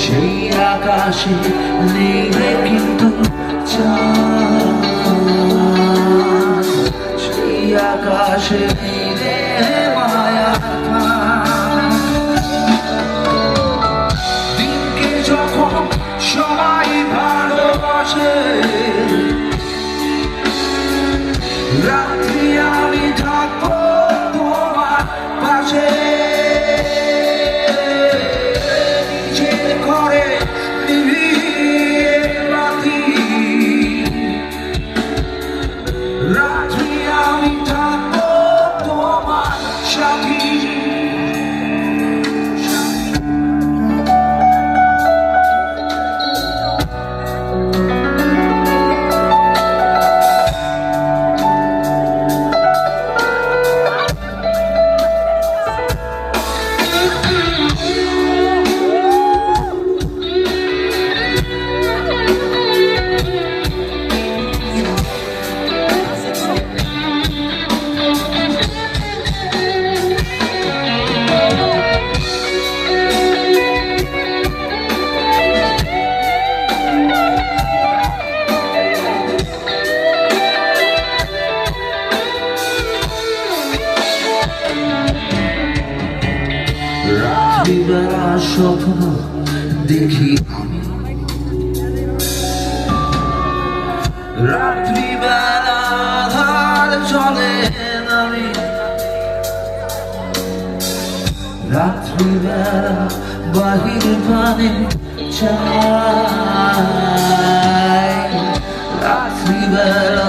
সেই আকাশে নেই কিন্তু সেই আকাশে নেই alto স্বপ্ন দেখি আমি। রাত্রিবেলা চলে নামি। রাত্রিবেলা বাহির পানে চাই। রাত্রিবেলা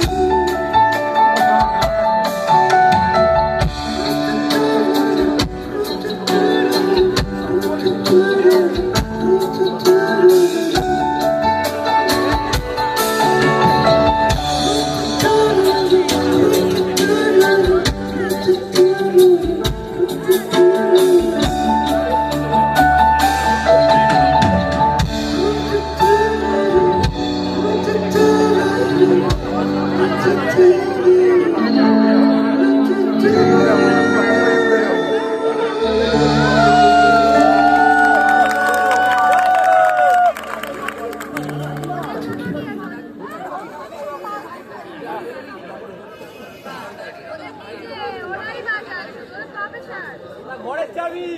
ঘরের চাবি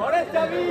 ঘরের চাবি।